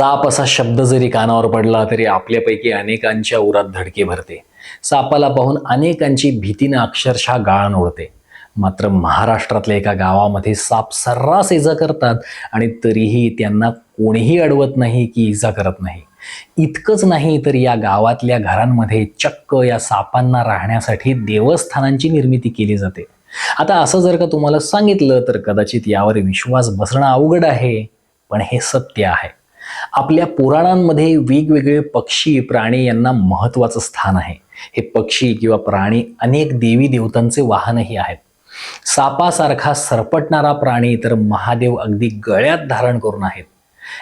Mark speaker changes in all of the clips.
Speaker 1: साप असा शब्द जरी कानावर पडला तरी आपल्यापैकी अनेकांच्या उरात धडके भरते. सापाला पाहून अनेकांची भीतीनं अक्षरशः गाळण ओढते. मात्र महाराष्ट्रातल्या एका गावामध्ये साप सर्रास इजा करतात आणि तरीही त्यांना कोणीही अडवत नाही की इजा करत नाही. इतकंच नाही तर या गावातल्या घरांमध्ये चक्क या सापांना राहण्यासाठी देवस्थानांची निर्मिती केली जाते. आता असं जर का तुम्हाला सांगितलं तर कदाचित यावर विश्वास बसणं अवघड आहे पण हे सत्य आहे. आपल्या पुराणांमध्ये वेगवेगळे पक्षी प्राणी यांना महत्त्वाचं स्थान आहे. हे पक्षी किंवा प्राणी अनेक देवी देवतांचे वाहनही आहेत. सापासारखा सरपटणारा प्राणी तर महादेव अगदी गळ्यात धारण करून आहेत.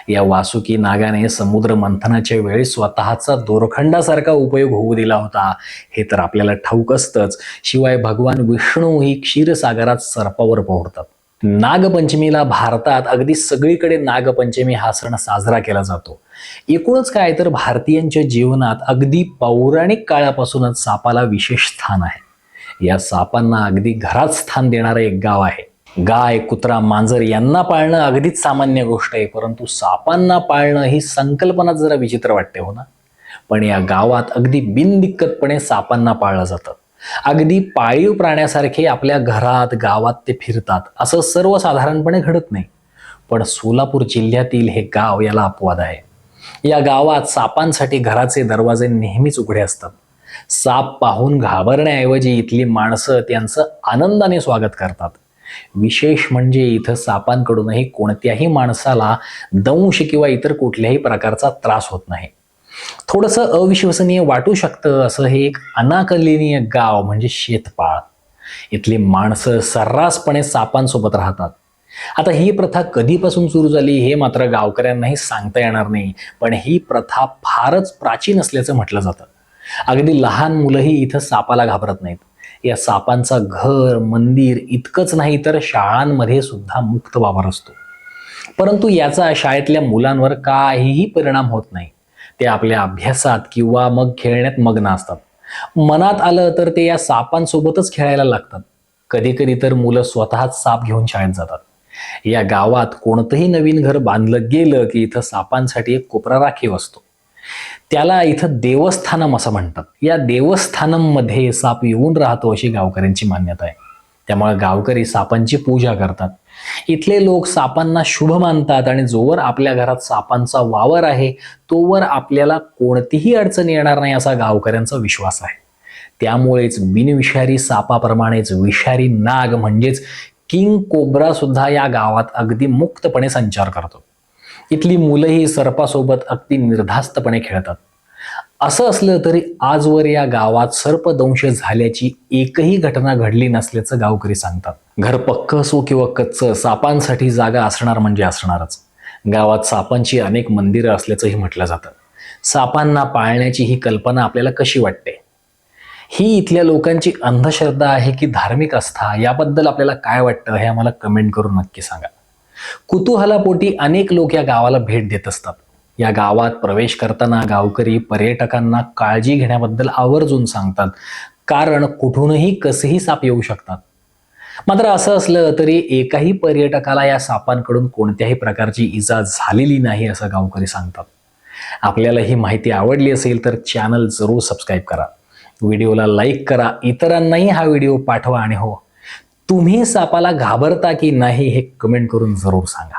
Speaker 1: या वासुकी नागाने समुद्र मंथनाच्या वेळी स्वतःचा दोरखंडासारखा उपयोग होऊ दिला होता. हे तर आपल्याला ठाऊक असतंच. शिवाय भगवान विष्णू ही क्षीरसागरात सर्पावर पोहतात नागपंचमीला भारतात अगदी सगळीकडे नागपंचमी हा सण साजरा केला जातो. एकूणच काय तर भारतीयांच्या जीवनात अगदी पौराणिक काळापासूनच सापाला विशेष स्थान आहे. या सापांना अगदी घरात स्थान देणारं एक गाव आहे. गाय कुत्रा मांजर यांना पाळणं अगदीच सामान्य गोष्ट आहे परंतु सापांना पाळणं ही संकल्पना जरा विचित्र वाटते हो ना? पण या गावात अगदी बिनदिक्कतपणे सापांना पाळलं जातं. अगदी पाळीव प्राण्यासारखे आपल्या घरात गावात ते फिरतात. असं सर्वसाधारणपणे घडत नाही. पण सोलापूर जिल्ह्यातील हे गाव याला अपवाद आहे. या गावात सापांसाठी घराचे दरवाजे नेहमीच उघडे असतात. साप पाहून घाबरण्याऐवजी इथली माणसं त्यांचं आनंदाने स्वागत करतात. विशेष म्हणजे इथं सापांकडूनही कोणत्याही माणसाला दंश किंवा इतर कुठल्याही प्रकारचा त्रास होत नाही. थोडंसं अविश्वसनीय वाटू शकतं असं हे एक अनाकलनीय गाव म्हणजे शेतपाळ. इथली माणसं सर्रासपणे सापांसोबत राहतात. आता ही प्रथा कधीपासून सुरू झाली हे मात्र गावकऱ्यांनाही सांगता येणार नाही पण ही प्रथा फारच प्राचीन असल्याचं म्हटलं जातं. अगदी लहान मुलंही इथं सापाला घाबरत नाहीत. या सापांचा घर मंदिर इतकंच नाही तर शाळांमध्ये सुद्धा मुक्त वावर असतो. परंतु याचा शाळेतल्या मुलांवर काहीही परिणाम होत नाही. ते आपल्या अभ्यासात किंवा मग खेळण्यात मग्न असतात. मनात आलं तर ते या सापांसोबतच खेळायला लागतात. कधी कधी तर मुलं स्वतःच साप घेऊन शाळेत जातात. या गावात कोणतंही नवीन घर बांधलं गेलं की इथं सापांसाठी एक कोपरा राखीव असतो. त्याला इथं देवस्थानम असं म्हणतात. या देवस्थानममध्ये साप येऊन राहतो अशी गावकऱ्यांची मान्यता आहे. त्यामुळे गावकरी सापांची पूजा करतात. इथले लोक सापांना शुभ मानतात आणि जोवर आपल्या घरात सापांचा वावर आहे तोवर आपल्याला कोणतीही अडचण येणार नाही असा गावकऱ्यांचा विश्वास आहे. त्यामुळेच बिनविषारी सापाप्रमाणेच विषारी नाग म्हणजेच किंग कोब्रा सुद्धा या गावात अगदी मुक्तपणे संचार करतो. इथली मुलंही सर्पासोबत अगदी निर्धास्तपणे खेळतात. असं असलं तरी आजवर या गावात सर्पदंश झाल्याची एकही घटना घडली नसल्याचं गावकरी सांगतात. घर पक्क असो किंवा कच्चं सापांसाठी जागा असणार म्हणजे असणारच. गावात सापांची अनेक मंदिरं असल्याचंही म्हटलं जातं. सापांना पाळण्याची ही कल्पना आपल्याला कशी वाटते? ही इथल्या लोकांची अंधश्रद्धा आहे की धार्मिक आस्था? याबद्दल आपल्याला काय वाटतं हे आम्हाला कमेंट करून नक्की सांगा. कुतूहलापोटी अनेक लोक या गावाला भेट देत असतात. या गावात प्रवेश करताना गावकरी पर्यटकांना काळजी घेण्याबद्दल आवर्जून सांगतात. कारण कुठूनही कसेही साप येऊ शकतात. मात्र असं असलं तरी एकाही पर्यटकाला या सापांकडून कोणत्याही प्रकारची इजा झालेली नाही असं गावकरी सांगतात. आपल्याला ही माहिती आवडली असेल तर चॅनल जरूर सबस्क्राईब करा. व्हिडिओला लाईक करा इतरांनाही हा व्हिडिओ पाठवा आणि हो तुम्ही सापाला घाबरता की नाही हे कमेंट करून जरूर सांगा.